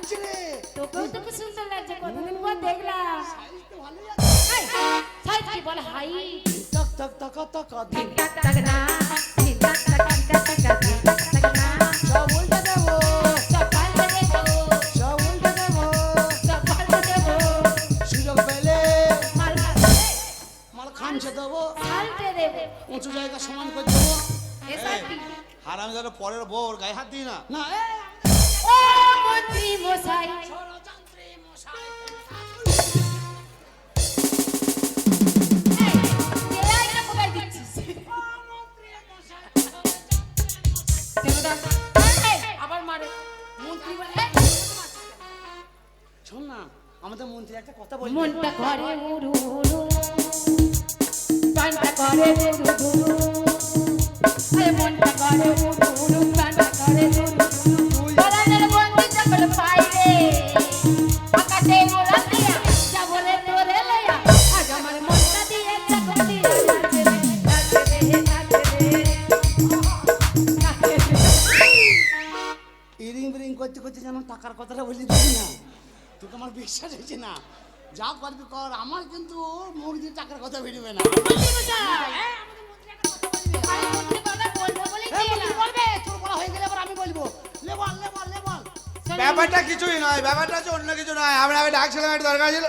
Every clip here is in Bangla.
লাগছে রে তোকেও তো খুব সুন্দর লাগছে কতদিন পর দেখলাম সাইজ তো ভালোই আছে সাইজ কি বলে হাই টক টক টক টক দিন টাক না না সব উল্টে দেবো উঁচু জায়গা সমান করে দেবো যেন পরের গায়ে হাত দিই না না মন্ত্রী মশাই শোন না আমাদের মন্ত্রী একটা কথা বলি মনটা করে উড়ু উড়ু প্রাণটা করে উড়ু উড়ু মনটা করে উড়ু উড়ু গেলে করবি কর আমার কিন্তু মুরগির টাকার কথা ভিড়বে না। ব্যাপারটা কিছুই নয় ব্যাপারটা হচ্ছে অন্য কিছু নয়। আমরা আমি ডাকছিলাম একটু দরকার ছিল।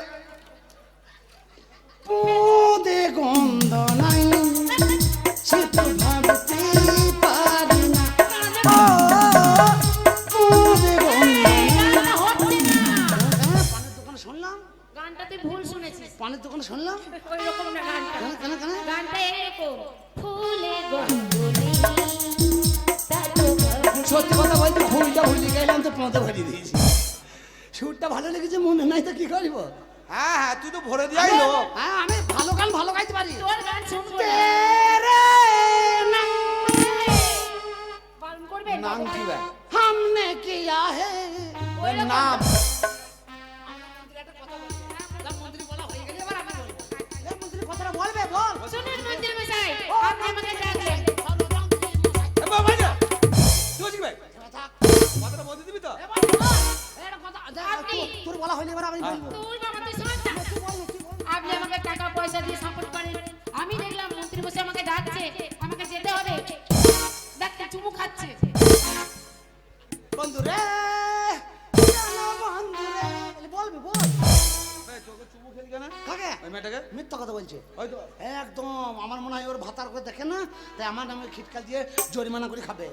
করে খাবে।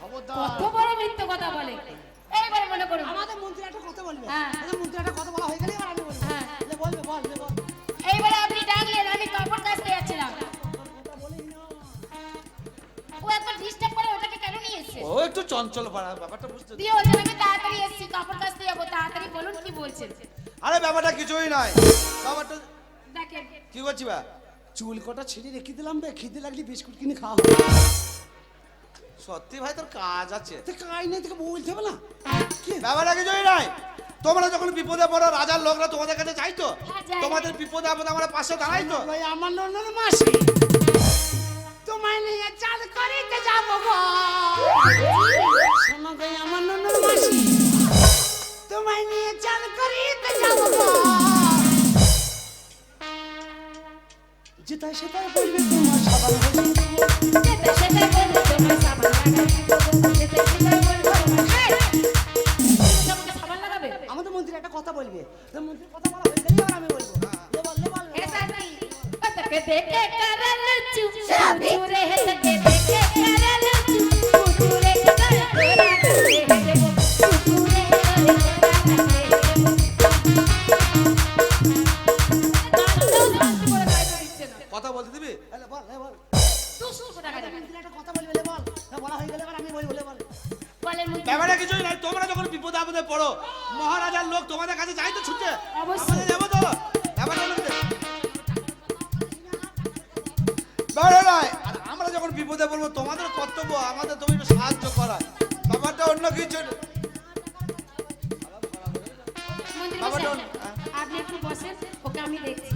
কত বড় মিথ্যে কথা বলে। এইবার মনে করুন আমাদের মন্ত্রী একটা কথা বলবে। হ্যাঁ। মন্ত্রী একটা কথা বলা হয়ে গেলে এবার আমি বলব। হ্যাঁ। বলবে বল বল। এইবারে আপনি ডাকলেন আমি কাপড় কাচতে যাচ্ছিলাম। ও এত ডিস্টার্ব করে ওটাকে কেন নিয়ে এসছে? ও একটু চঞ্চল পাড়া ব্যাপারটা বুঝতে দিয়ে ওদের আমি তাড়াতাড়ি এসেছি কাপড় কাচতে যাব তাড়াতাড়ি বলুন কি বলছেন। আরে ব্যাপারটা কিছুই নয়। ব্যাপারটা দেখেন। কি করছি বা? চুল কটা ছিঁড়ে রেখে দিলাম বে খিদে লাগলে বিস্কুট কিনে খাওয়া সত্যি ভাই তোর কাজ আছে। তো কাজ নেই তোকে বলতে হবে না। ব্যাপারটা কিছুই নয় তোমরা যখন বিপদে পড়ো রাজার লোকরা তোমাদের কাছে চাই তো? হ্যাঁ। তোমাদের বিপদে আপদে আমরা পাশে দাঁড়াই তো? ওই আমার নন্দন মাসি। তোমায় নিয়ে চাল করিতে যাব গো। শোনো গো আমার নন্দন মাসি। তোমায় নিয়ে চাল করিতে যাব গো। যেটাই সেটাই বলবে তোমার সবার আমাদের মন্ত্রী একটা কথা বলবে মন্ত্রীর কথা বলা হয়ে গেলে আমি বলব দেখে কারণ চুপ চুরে দেখে কারণ চুপ চুরে যখন বিপদে আপদে পড়ো। মহারাজার লোক তোমাদের কাছে চাই তো ছুটে। অবশ্যই। যাব তো। আর আমরা যখন বিপদে পড়ব তোমাদের কর্তব্য আমাদের তুমি একটু সাহায্য করা ব্যাপারটা অন্য কিছু। আপনি একটু বসেন ওকে আমি দেখছি।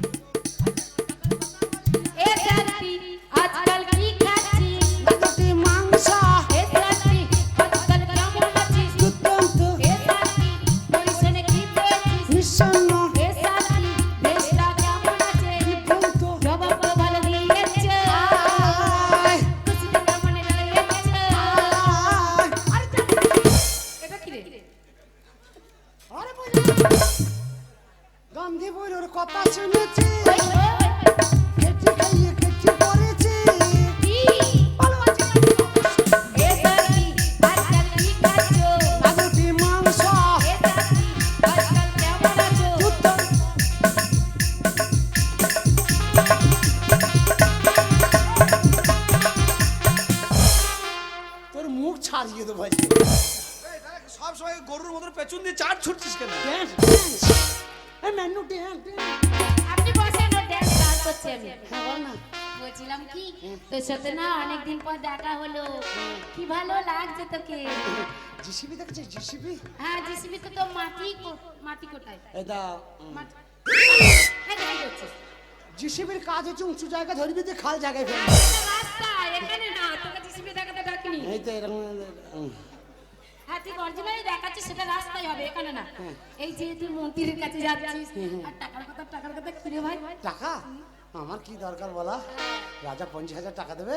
সময় গরুর মতন পেছন দিয়ে চার ছুটছিস কেন? ড্যান্স ড্যান্স মেনু আপনি বসেন ও ড্যান্স ডান্স করছি আমি। হ্যাঁ না। বলছিলাম কি তোর সাথে না অনেকদিন পর দেখা হলো। কি ভালো লাগছে তোকে? জিসিবি দেখেছিস? জিসিবি? হ্যাঁ জিসিবি তো তোর মাটি মাটি কোটায় হ্যাঁ যাই জিসিবির কাজ হচ্ছে উঁচু জায়গা ধরবি দিয়ে খাল জায়গায় ফেলবি। রাস্তা এখানে না তোকে জিসিবি দেখাতে ডাকিনি এই তো এরকম হ্যাঁ ঠিক অরিজিনালি দেখাচ্ছি সেটা রাস্তায় হবে এখানে না। এই যে তুই মন্ত্রীর কাছে যাচ্ছিস আর টাকার কথা টাকার কথা ভাই? টাকা? আমার কি দরকার বলা? রাজা পঞ্চাশ হাজার টাকা দেবে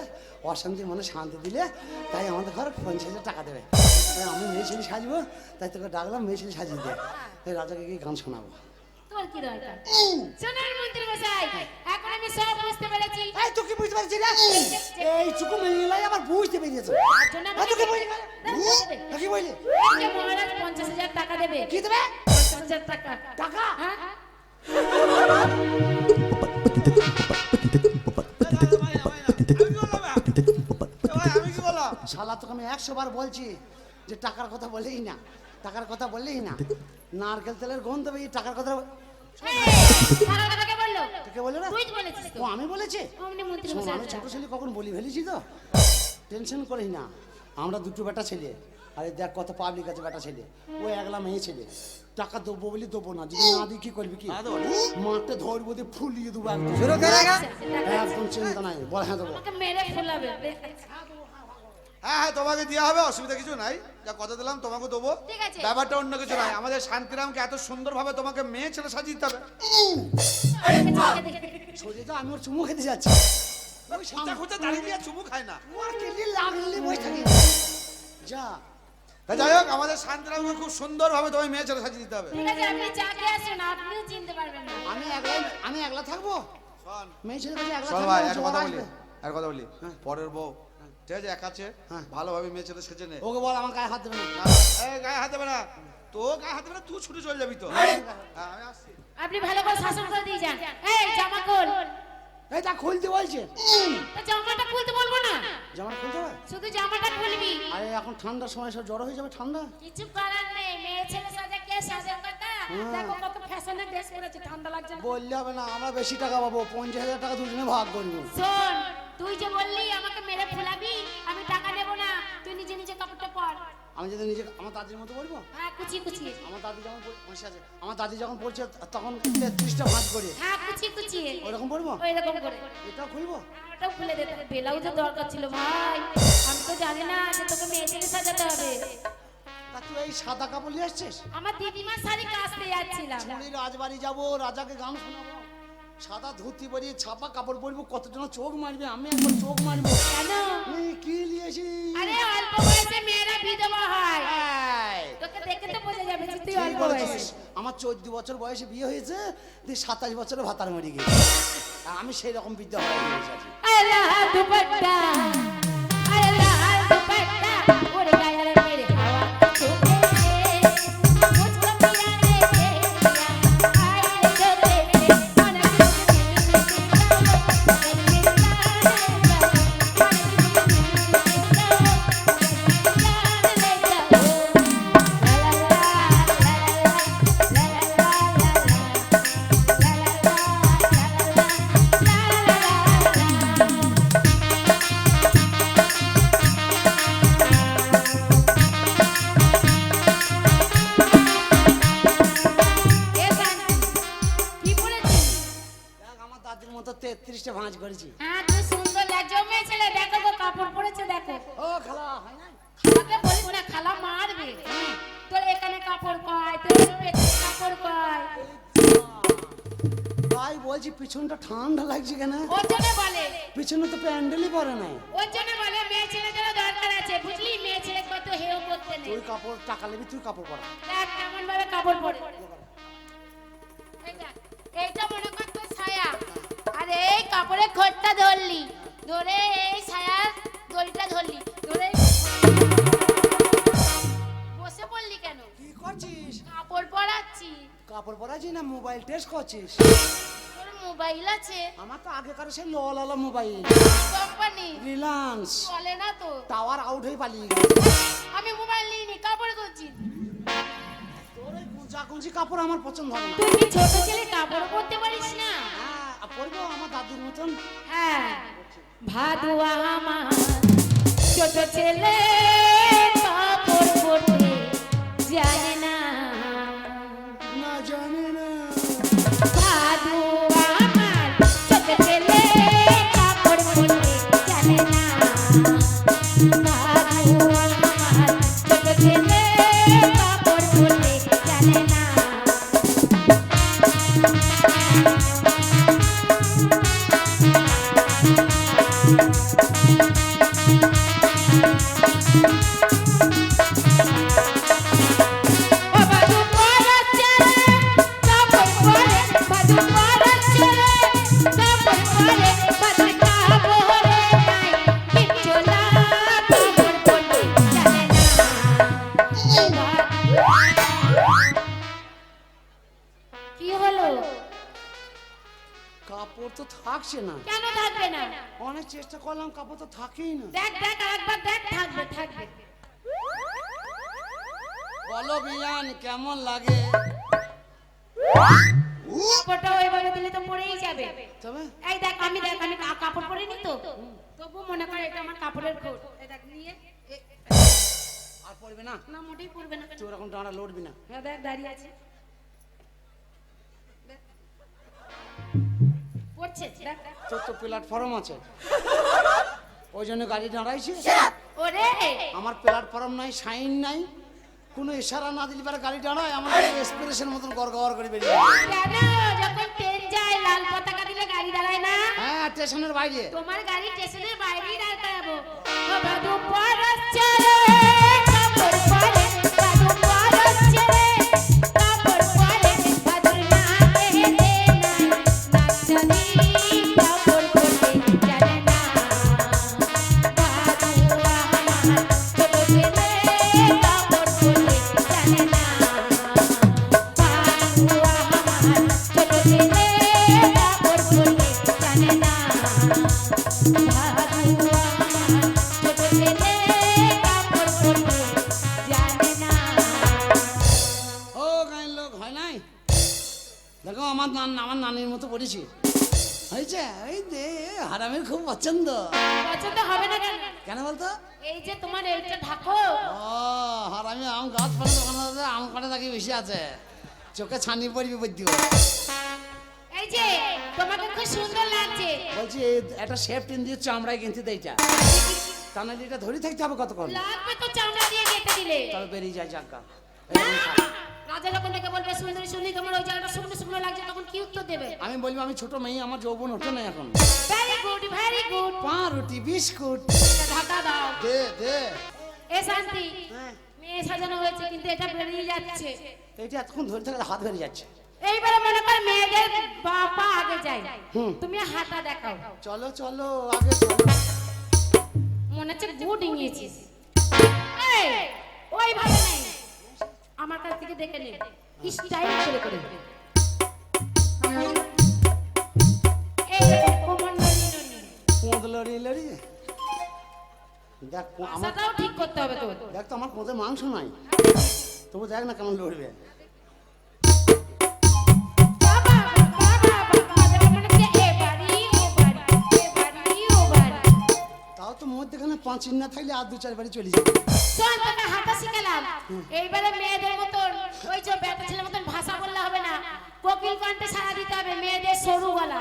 অশান্তি মনে শান্তি দিলে তাই আমাদের ঘর পঞ্চাশ হাজার টাকা দেবে। তাই আমি মেয়ে ছেলে সাজবো তাই তোকে ডাকলাম মেয়ে ছেলে সাজিয়ে দে। তাই রাজাকে গিয়ে গান শোনাবো। তোর কি দরকার? শোনেন মন্ত্রী মশাই এখন আমি সব বুঝতে পেরেছি। এই তুই কি বুঝতে পারছিস না? এই চুকু আবার বুঝতে পেরেছে? তার জন্য তুই কি বুঝলি দাঁড়া, কি বুঝলি এই যে মহারাজ পঞ্চাশ হাজার টাকা দেবে। কি দেবে? পঞ্চাশ হাজার টাকা। টাকা? হ্যাঁ? শালা তোকে আমি একশো বার বলছি যে টাকার কথা বলেই না। টাকার কথা বললেই না। নারকেল তেলের গন্ধ টাকার কথা এই, টাকার কথা কে বলল না? তুই তো বলেছিস তো। ও আমি বলেছি? মশাই আমি ছোট ছেলে কখন বলি ফেলেছি তো? টেনশন করিস না। আমরা দুটো বেটা ছেলে। আরে দেখ কত পাবলিক আছে বেটা ছেলে। ও একলা মেয়ে ছেলে। টাকা দেবো বলি দেবো না। যদি না দিই কি করবি কি? মাঠে ধরবো দিয়ে ফুলিয়ে দেবো একদম। একদম চিন্তা নাই। বল হ্যাঁ দেবো আমাকে মেরে ফেলাবে দেখাচ্ছি। হ্যাঁ হ্যাঁ তোমাকে দেওয়া হবে অসুবিধা কিছু নাই। যা কথা দিলাম তোমাকে দেবো। ঠিক আছে। ব্যাপারটা অন্য কিছু নাই আমাদের শান্তিরামকে এত সুন্দরভাবে তোমাকে মেয়ে ছেলে সাজিয়ে দিতে হবে। সোজে তো আমি ওর চুমু খেতে যাচ্ছি। ওই খোঁচা খোঁচা দাঁড়িয়ে দিয়ে চুমু খায় না। ওর কেটে লাগলে বসে থাকি। যা। তা যাই হোক আমাদের শান্তিরামকে খুব সুন্দরভাবে তোমায় মেয়ে ছেলে সাজিয়ে দিতে হবে। ঠিক আছে আপনি চাকরি আসুন আপনিও চিনতে পারবেন না। আমি একলা আমি একলা থাকব? মেয়ে ছেলে একলা থাকব ভাই ও এক জ্বর কথা বলি এক কথা বলি। পরের বউ ঠিক আছে এক আছে। হ্যাঁ। ভালোভাবে মেয়ে ছেলে সেজে নে। ওকে বল আমার গায়ে হাত দেবে না। গায়ে হাত দেবে না। তো গায়ে হাত দেবে না তুই ছুটে চলে যাবি তো। হ্যাঁ, আমি আসছি। আপনি ভালো করে শাসন করে দিয়ে যান। এই জামা খোল। এই তা খুলতে বলছে। জামাটা খুলতে বলব না? জামা খুলতে হবে? শুধু জামাটা খুলবি। আরে এখন ঠান্ডার সময় সব জ্বর হয়ে যাবে ঠান্ডা। কিছু করার নেই মেয়ে ছেলে সাজা কে সাজা কথা? হ্যাঁ। দেখো কত ফ্যাশনের ড্রেস পরেছে ঠান্ডা লাগছে বললে হবে না আমরা বেশি টাকা পাবো পঞ্চাশ হাজার টাকা দুজনে ভাগ করব। শোন তুই যে বললি আমাকে মেরে ফুলাবি আমি টাকা নেব না। তুই নিজে নিজে কাপড়টা পর। আমি যদি নিজে আমার দাদির মতো বলব হ্যাঁ কুচি কুচি আমার দাদি যখন বসে আছে আমার দাদি যখন পড়ছে তখন তেত্রিশটা ভাঁজ করে। হ্যাঁ কুচি কুচি ওরকম পড়ব ওই রকম করে। এটাও খুলবো? ওটাও খুলে দে তোর ব্লাউজের দরকার ছিল ভাই। আমি তো জানি না যে তোকে মেয়ে ছেলে সাজাতে হবে। তুই এই সাদা কাপড় নিয়ে আসছিস? আমার দিদিমার শাড়ি কাচতে যাচ্ছিলাম। রাজবাড়ি যাব রাজাকে গান শোনাবো। সাদা ধুতি পরিয়ে ছাপা কাপড় পরবো কতজন চোখ মারবে? আমি একবার চোখ মারবো। কেন? কি নিয়েছি? আরে অল্প বয়সে মেয়েরা বিধবা হয়। তোকে দেখে তো বোঝা যাবে যে তুই অল্প বয়স। আমার চোদ্দ বছর বয়সে বিয়ে হয়েছে তুই সাতাশ বছরে ভাতার মরে গেছে আমি সেই রকম বিদ্যা হয়ে গেছি। আল্লাহ দুপট্টা। করেছি হ্যাঁ তুই সুন্দর লাগছে। মেয়ে ছেলে দেখো তো কাপড় পরেছে দেখো। ও খালা হয় না খালাকে বলিস না খালা মারবে। তোর এখানে কাপড় কয় তোর পেটে কাপড় কয়। তাই বলছি পিছনটা ঠান্ডা লাগছে কেন? ওর জন্য বলে। পিছনে তো প্যান্ডেলই পরে নাই। ওর জন্য বলে মেয়ে ছেলে জন্য দরকার আছে। বুঝলি? মেয়ে ছেলে কত হেও করতে নেই। তুই কাপড় টাকা নেবি তুই কাপড় পরা। দেখ কেমন ভাবে কাপড় পরে। কাপড়ের খোঁজটা ধরলি। ধরে এই ছায়ার দড়িটা ধরলি। ধরে বসে পড়লি কেন? কি করছিস? কাপড় পরাচ্ছি। কাপড় পরাছি না মোবাইল টেস্ট করছিস? তোর মোবাইল আছে? আমার তো আগেকার সেই ললালা মোবাইল। কোম্পানি? রিলায়েন্স। চলে না তো। টাওয়ার আউট হয়ে পালিয়ে আমি মোবাইল নিইনি কাপড় করছি কাকুজি কাপড় আমার পছন্দ হয় না। তুই কি ছোট ছেলে কাপড় পরতে পারিস না? আমার দাদুর মতন? হ্যাঁ ভাদুয়া আমার। ছোট ছেলে জানি না। তবে? এই দেখ আমি দেখ আমি কাপড় পরিনি তো। তবু মনে করে এটা আমার কাপড়ের কোট এই দেখ নিয়ে। আর পড়বে না? না মোটেই পরবে না তুই ওরকম ডাঁড়া লড়বি না। হ্যাঁ দেখ দাঁড়িয়ে আছে। পড়ছে দেখ। তোর তো প্ল্যাটফর্ম আছে। ওই জন্য গাড়ি দাঁড়াইছে। ওরে! আমার প্ল্যাটফর্ম নাই সাইন নাই। কোনো ইশারা না দিলে পারে গাড়ি দাঁড়ায়। আমার এক্সপ্রেসের মতন গড় গড় করে বেরিয়ে যায়। যখন ট্রেন যায় লাল পতাকা দিলে গাড়ি দাঁড়ায় না? হ্যাঁ স্টেশনের বাইরে। তোমার গাড়ি স্টেশনের বাইরেই দাঁড় আছে। চোখে ছানি পড়বি বুদ্ধি এই যে তোমাকে খুব সুন্দর লাগছে। বলছি একটা শেপ টিন দিয়ে চামড়ায় কিনতে তা নাহলে এটা ধরে থাকতে হবে কতক্ষণ? লাগবে তো চামড়া দিয়ে দিলে। তবে বেরিয়ে যায় জাগা না, রাজা যখন ডেকে বলবে সুন্দরী সুন্দরী তোমার ওই জায়গাটা শুকনো শুকনো লাগছে তখন কি উত্তর দেবে? আমি বলব আমি ছোট মেয়ে আমার যৌবন ওঠে না এখন। ভেরি গুড ভেরি গুড পা রুটি বিস্কুট। ঢাকা দাও। দে দে। এ শান্তি। হ্যাঁ। সাজানো হয়েছে কিন্তু এটা বেরিয়ে যাচ্ছে। এইটা এতক্ষণ ধরে থাকলে হাত বেরিয়ে যাচ্ছে। এইবারে মনে কর মেয়েদের বাপা আগে যায়। তুমি হাতা দেখাও। চলো চলো আগে চলো। মনে হচ্ছে গুড নিয়েছিস এই ওইভাবে নেই। আমার কাছ থেকে দেখে নে। স্টাইল করে করে এই কোমর নড়িয়ে নড়িয়ে। কোঁদ লড়ি লড়ি? দেখ আমার আশাটাও ঠিক করতে হবে তো দেখ তো আমার কোঁদে মাংস নাই। তবু দেখ না কেমন লড়বে। তাও তো মধ্যেখানে পাঁচ না থাকলে আর দু চার বাড়ি চলে যাবে শোন তোকে হাঁটা শিখালাম। এইবারে মেয়েদের মতন ওই যে বেটা ছেলের মতন ভাষা বললে হবে না। কোকিল কণ্ঠে সারা দিতে হবে মেয়েদের সরু গলা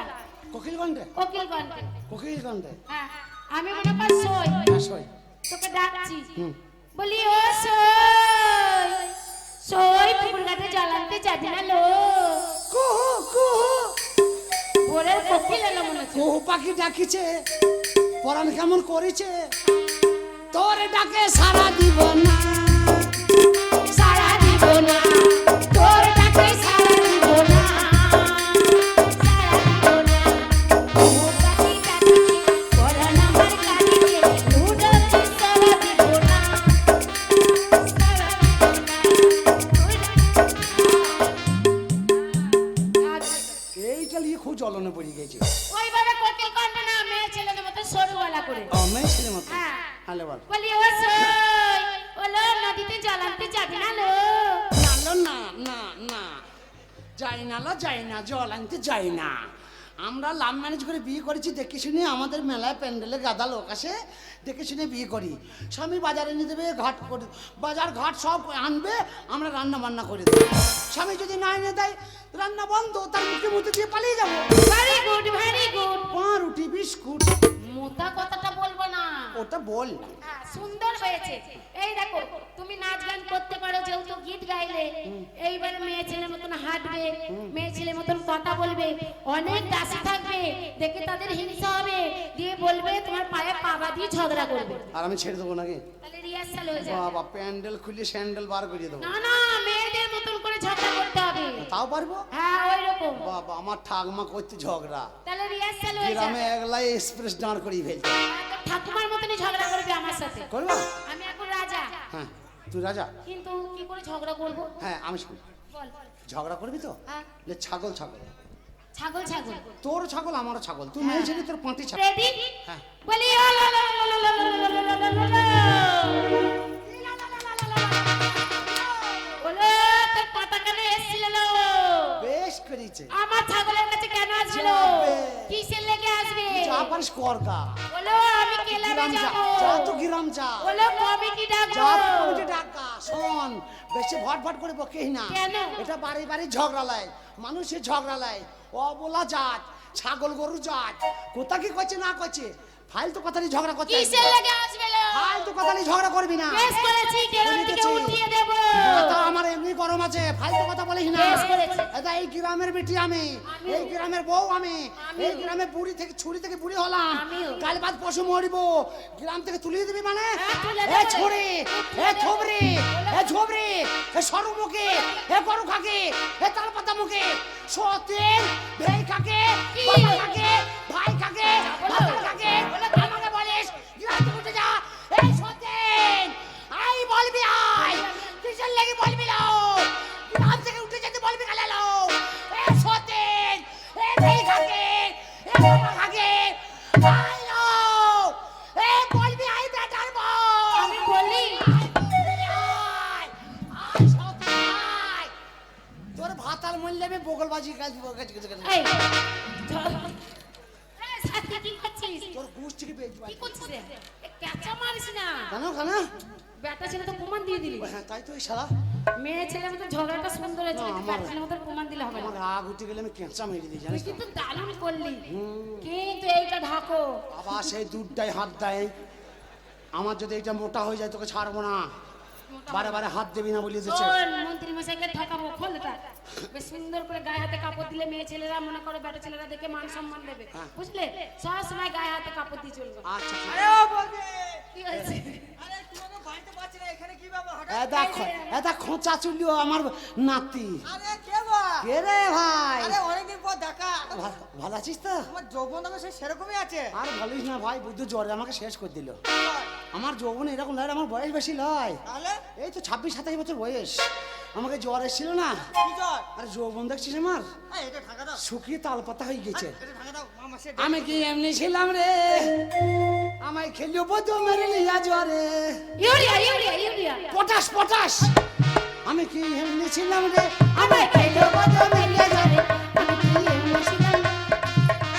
কোকিল কণ্ঠে? কোকিল কণ্ঠে। কোকিল কণ্ঠে? হ্যাঁ। আমি মনে কর সই সই তোকে ডাকছি। বলি ও সই সই পুকুর ঘাটে জল আনতে যাবি না লো। কুহু কুহু। ভোরের কোকিল এলো মনে হচ্ছে। কুহু পাখি ডাকিছে পরাণ কেমন করেছে? তোর ডাকে সারা দিব না সারা দিব না। ম্যানেজ করে বিয়ে করেছি দেখে শুনে আমাদের মেলায় প্যান্ডেলে গাদা লোক আসে দেখে শুনে বিয়ে করি। স্বামী বাজারে নিয়ে দেবে ঘাট করে বাজার ঘাট সব আনবে আমরা রান্না বান্না করে দেবো। স্বামী যদি না এনে দেয় রান্না বন্ধ তার মুখে মুখে দিয়ে পালিয়ে যাব। ভেরি গুড ভেরি গুড পাউরুটি বিস্কুট। মোটা কথাটা বলব না। ওটা বল। হ্যাঁ, সুন্দর হয়েছে। এই দেখো তুমি নাচ গান করতে পারো যেহেতু গীত গাইলে। এইবারে মেয়ে ছেলের মতন হাঁটবে মেয়ে ছেলের মতন কথা বলবে অনেক দাসী থাকবে দেখে তাদের হিংসা হবে। দিয়ে বলবে তোমার পায়ে পাবা দিয়ে ঝগড়া করবে। আর আমি ছেড়ে দেবো নাকি? তাহলে রিহার্সাল হয়ে যাবে। বাবা প্যান্ডেল খুলে স্যান্ডেল বার করে দেবো। না না মেয়েদের মতন করে ঝগড়া করতে হবে। তাও পারব? হ্যাঁ ওই রকম। বাবা আমার ঠাকমা করতে ঝগড়া। তাহলে রিহার্সাল হয়ে গ্রামে যাবে। একলাই এক্সপ্রেস দাঁড় করিয়ে ফেলছে। ঠাকুমার মতনই ঝগড়া করবি আমার সাথে করব আমি এখন রাজা হ্যাঁ তুই রাজা কিন্তু কি করে ঝগড়া করব হ্যাঁ আমি শুন বল ঝগড়া করবি তো হ্যাঁ ছাগল ছাগল ছাগল ছাগল তোর ছাগল আমার ছাগল তুই মেয়ে ছেলে তোর পাঁতি ছাগল রেডি হ্যাঁ বলি বেশ করেছে আমার ছাগলের কাছে কেন আসলো কিসের লেগে আসবে যা পারিস কর গা গ্রাম যা যা তো গ্রাম যা। বলো কমিটি ডাকবো? যা তো কমিটি ডাকা শোন বেশি ভট ভট করে বকেই না। এটা বাড়ি বাড়ি ঝগড়া লায় মানুষের ঝগড়া লাই অবলা জাত ছাগল গরু জাত। কোথা কি করছে না করছে? ফালতু কথা নিয়ে ঝগড়া করতে কিসের লেগে আসবে লো? ফালতু কথা নিয়ে ঝগড়া করবি না। বেশ করেছি গ্রাম থেকে। উঠিয়ে দেবো। মাথা আমার এমনি গরম আছে ফালতু কথা বলিস না। বেশ করেছি। এটা এই গ্রামের বেটি আমি। এই গ্রামের বউ আমি। এই গ্রামে বুড়ি থেকে ছুরি থেকে বুড়ি হলাম। কাল বাদ পশু মরিব। গ্রাম থেকে তুলিয়ে দিবি মানে? হ্যাঁ, এ। ছুরি এ থবরি এ ঝবরি এ সরুমুখী এ গরু খাকে এ তালপাতা মুখে সতেন ভেই খাকে? বাবা খাকে ভাই বলো। ভাতার খাকে আমাকে বলিস থেকে উঠে যা। এই সতেন আই বলবি আই। কিসের লেগে বলবি লো? গ্রাম থেকে উঠে যেতে বলবি কালে লো? এ সতেন এ ভেই খাকে এ বাবা খাকে আই লো। এ বলবি আই বেটার বউ আমি বলি। তোর ভাতার মূল্যে আমি বগল বাজি কাজ কাজ কাজ কাজ এই ধর। এই, সাথী, কি করছিস তোর পেয়ে কি করছিস রে? ক্যাচা মারিস না। কেন বেটা ছেলে তো প্রমাণ দিয়ে দিলি। হ্যাঁ তাই তো এই শালা। মেয়ে ছেলের মতো ঝগড়াটা সুন্দর কিন্তু আমার- বেটা মতো প্রমাণ দিলে হবে না। রাগ উঠে গেলে আমি কেঁচা মেরে দিই জানিস? কিন্তু দারুণ করলি। কিন্তু এইটা ঢাকো। আবার সেই দুধটাই হাত দেয়। আমার যদি এটা মোটা হয়ে যায় তোকে ছাড়বো না। বারে বারে হাত দেবি না বলে শোন মন্ত্রী মশাইকে ঠকাবো খোল এটা। বেশ সুন্দর করে গায়ে হাতে কাপড় দিলে মেয়ে ছেলেরা মনে করে বেটা ছেলেরা দেখে মান সম্মান দেবে। হ্যাঁ। বুঝলে? সব সময় গায়ে হাতে কাপড় দিয়ে চলবে। আচ্ছা আরে ও বলবে! খোঁচা চুলিও আমার নাতি। কে রে ভাই? অনেকদিন পর দেখা। ভালো আছিস তো? আমার যৌবন সে সেরকমই আছে। আর বলিস না ভাই বুদ্ধ জ্বরে আমাকে শেষ করে দিল। আমার যৌবন এরকম নয় আমার বয়স বেশি তাহলে? এই তো ছাব্বিশ সাতাশ বছর বয়স। আমাকে জ্বর এসেছিল না? জ্বর? আর যৌবন দেখছিস আমার? ঢাকা দাও। তালপাতা হয়ে গেছে। আমি কি এমনি ছিলাম রে? আমায় খেলিও বধু মেরে লিয়া জ্বরে পটাশ পটাশ। আমি কি এমনি ছিলাম রে? আমায় খেলো বধু মেলিয়া জ্বরে আমি কি এমনি ছিলাম?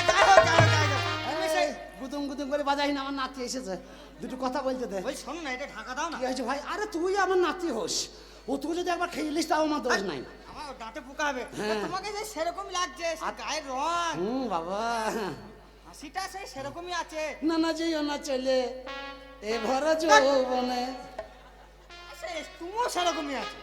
যাই হোক, যাই হোক, যাই হোক। তুমি এই, সেই- গুদুম গুদুম করে বাজাই না আমার নাতি এসেছে। দুটো কথা বলতে দে। শোনো না এটা ঢাকা দাও না। কি হয়েছে ভাই? আরে তুই আমার নাতি হোস। ও তুমি যদি একবার খেয়ে নিস তাও আমার দোষ নাই। আমার দাঁতে পোকা হবে। হ্যাঁ। তোমাকে যে সেরকম লাগছে গায়ের রং। হুম বাবা। হাসিটা সেই সেরকমই আছে। না না যেও না চলে। এ ভরা যৌবনে তুমিও সেরকমই আছে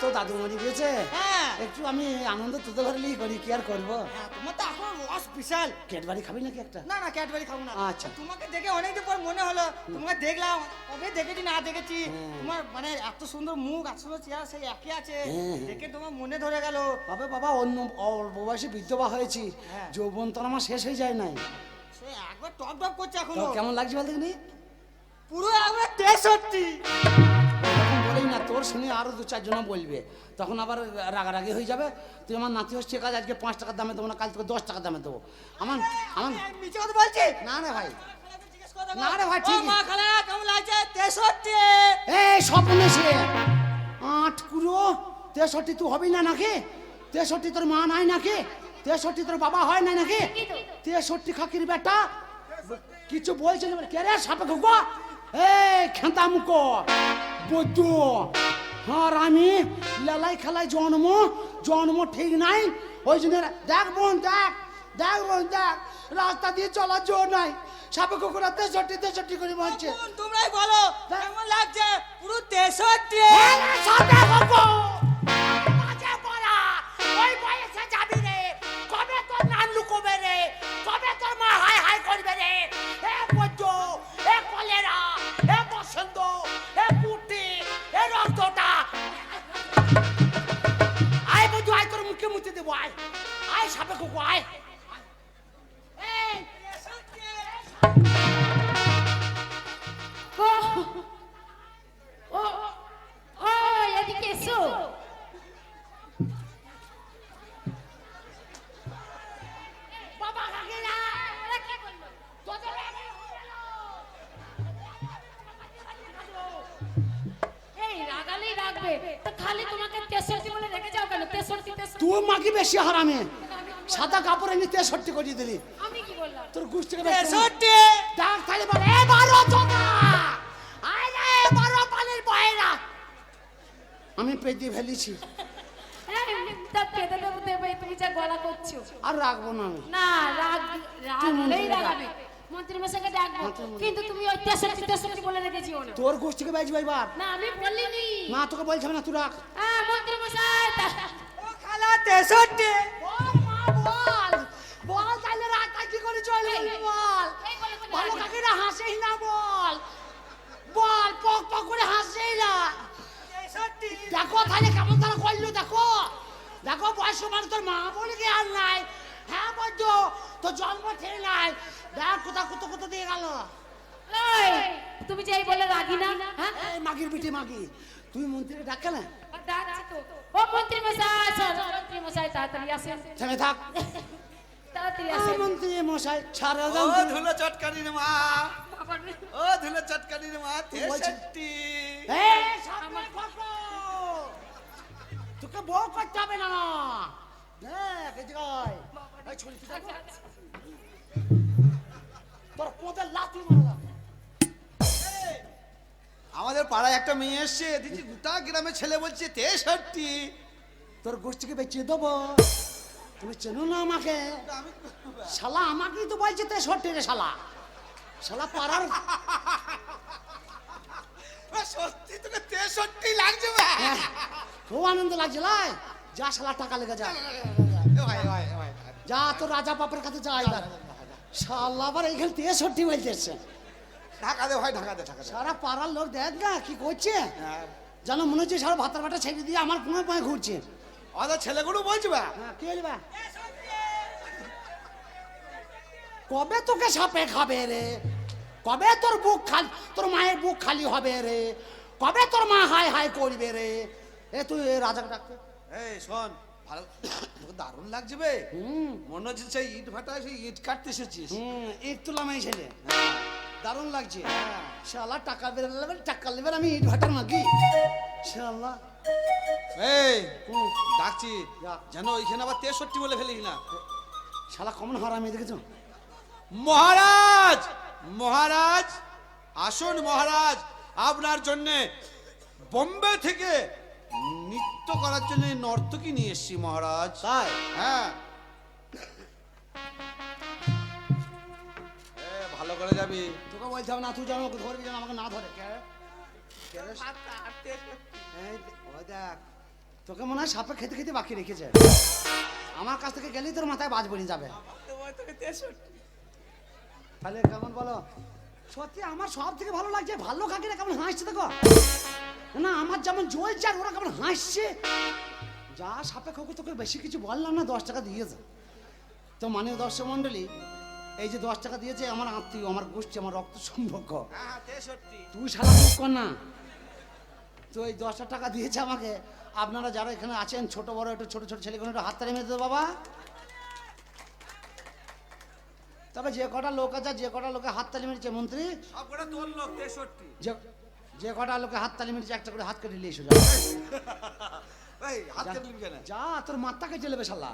তো দাদু মরি গেছে হ্যাঁ। একটু আমি আনন্দ তোদের ঘরে লিয়ে করি কি আর করব? হ্যাঁ, তোমার তো এখন রস বিশাল। ক্যাডবারি খাবি নাকি একটা? না না ক্যাডবেরি খাব না। আচ্ছা। তোমাকে দেখে অনেকদিন পর মনে হলো তোমাকে দেখলাম কবে দেখেছি না দেখেছি। তোমার মানে এত সুন্দর মুখ চেহারা সেই একই আছে। হ্যাঁ। দেখে তোমার মনে ধরে গেল। বাবা বাবা অন্য অল্প বয়সে বিধবা হয়েছি। হ্যাঁ। যৌবন তো আমার শেষ হয়ে যায় নাই। সে একবার টপ টপ করছে এখন। কেমন লাগছে বলতে পুরো একবার তেষট্টি। বলেই না তোর শুনে আরও দু চারজন বলবে। তখন আবার রাগারাগি হয়ে যাবে। তুই আমার নাতি হচ্ছে কাজ আজকে পাঁচ টাকার দামে দেবো না কাল তোকে দশ টাকার দামে দেবো। আমার আমার মিছে কথা বলছি না রে ভাই। জিজ্ঞেস করে দেখো। না রে ভাই, ঠিক। মা খালা কেমন লাগছে? তেষট্টি। এই স্বপ্নে সে। আট কুড়ো। তেষট্টি তুই হবি না নাকি? তেষট্টি তোর মা নাই নাকি? তেষট্টি তোর বাবা হয় নাই নাকি? তেষট্টি খাকির বেটা। কিছু বলছিল কে রে সাপে খুকো এই খেতা মুখো বৈদ্য হ্যাঁ আমি লেলাই খেলাই জন্ম জন্ম ঠিক নাই। ওই জন্য দেখ বোন দেখ দেখ বোন দেখ রাস্তা দিয়ে চলার জোর নাই। সাপে কুকুরা তেষট্টি তেষট্টি করে বলছে বোন, তোমরাই বলো কেমন লাগছে? পুরো তেষট্টি। রাগালেই রাখবে তো খালি তোমাকে তেষট্টি বলে রেখে যাও কেন তেষট্টি তেষট্টি তুই মাকে বেশি হারামে সাদা কাপড় এনে তেষট্টি করিয়ে দিলি। আমি কি বললাম? তোর গুষ্টিকে বেশি তেষট্টি? ডাক তাহলে বলে এ বারো চোদা আয় রে বারো পানির বয়রা আমি পেতে ফেলেছি। এই, তা পেতে দেবো দেবে তুমি যা গলা করছ। আর রাখব না না রাগ রাগলেই মন্ত্রীকে রাগাবে মন্ত্রী মশাইকে ডাকবো। কিন্তু তুমি ওই তেষট্টি তেষট্টি বলে রেখেছিও না তোর গোষ্ঠীকে না আমি বলিনি। না তোকে বলছে না তুই রাখ। হ্যাঁ মন্ত্রী মশাই ও খালা তেষট্টি। তাহলে কেমন তারা করল? দেখো। দেখো বয়স মানে তোর মা বলে কি আর নাই? হ্যাঁ বৈদ্য তোর জন্ম ঠিক নাই। দেখ কোথা কত কত দিয়ে গেল। এই, তুমি যে এই বলে রাগি না হ্যাঁ? এই মাগির বিটি মাগি। তুই মন্ত্রীকে ডাক তো। ও মন্ত্রী মশাই মন্ত্রী মশাই তাড়াতাড়ি আসেন। থেমে থাক। তাড়াতাড়ি আসেন। মন্ত্রী মশাই ছাড়া ও দাও। ধুলো মা। রে। ও ধুলো মা এই সামনে ফাঁকো। তোকে বউ করতে হবে না দেখ এই জায়গায় ছড়ি তুই তোর কোদের লাথি মারলাম আমাদের পাড়ায় একটা মেয়ে এসছে দিদি গোটা গ্রামে ছেলে বলছে তেষট্টি। তোর গোষ্ঠীকে বেঁচিয়ে দেবো। তুমি চেনো না আমাকে? শালা আমাকেই তো বলছে তে তেষট্টি রে শালা। শালা পাড়ার সত্যি তোকে তেষট্টি লাগছে খুব আনন্দ লাগছে লাই যা শালা টাকা লেগে যা। যা তোর রাজা বাপের কাছে যা এবার। শালা আবার এইখানে তেষট্টি বলতেছে ঢাকা দে ভাই ঢাকা দে ঢাকা সারা পাড়ার লোক দেখ না কি করছে? হ্যাঁ। যেন মনে হচ্ছে সারা ভাতার বাটা ছেড়ে দিয়ে আমার কোনো পায়ে ঘুরছে। আমাদের ছেলেগুলো বলছে ভাই হ্যাঁ কি হইল বা? কবে তোকে সাপে খাবে রে? কবে তোর বুক খালি তোর মায়ের বুক খালি হবে রে? কবে তোর মা হাই হাই করবে রে? এ তুই রাজাকে ডাকতে এই শোন ভালো দারুণ লাগছে বে। হুম। মনে হচ্ছে সেই ইট ভাটা সেই ইট কাটতে এসেছিস। হুম ইট তুলাম এই ছেলে। হ্যাঁ। দারুণ লাগছে। শালা টাকা বেরোলে টাকা নেবেন আমি ইট ভাটার মাগি। শালা। এই ডাকছি। ডাক। যেন ওইখানে আবার তেষট্টি বলে ফেলিস না। শালা কমন হারামি দেখেছ? মহারাজ মহারাজ আসুন মহারাজ আপনার জন্য বোম্বে থেকে নৃত্য করার জন্য নর্তকী নিয়ে এসছি মহারাজ। তাই? হ্যাঁ। ভালো করে যাবি। তোকে হবে না তুই যেন ধরবি যেন আমাকে না ধরে। দেখ তোকে মনে হয় সাপে খেতে খেতে বাকি রেখেছে। আমার কাছ থেকে গেলেই তোর মাথায় বাজ পড়ে যাবে। তাহলে কেমন বলো? সত্যি আমার সব থেকে ভালো লাগছে ভালো কাকিরা কেমন হাসছে দেখো। না আমার যেমন জ্বলছে আর ওরা কেমন হাসছে। যা সাপে খোকে তোকে বেশি কিছু বললাম না দশ টাকা দিয়েছে তো মানে দর্শক মণ্ডলী এই যে দশ টাকা দিয়েছে আমার আত্মীয় আমার গোষ্ঠী আমার রক্ত সম্পর্ক। হ্যাঁ তেষট্টি তুই সারা কর না। তো এই দশটা টাকা দিয়েছে আমাকে। আপনারা যারা এখানে আছেন ছোট বড় একটু ছোট ছোট ছেলেগুলো একটু হাত তালি মেরে দেবো বাবা। তবে যে কটা লোক আছে যে কটা লোকে হাত তালি মেরেছে মন্ত্রী? সব করে তোর লোক তেষট্টি যে কটা লোকে হাত তালি মেরেছে একটা করে হাত কেটে নিয়ে এসে যা কেটে নিবি যা তোর মাথাকে চলবে শালা।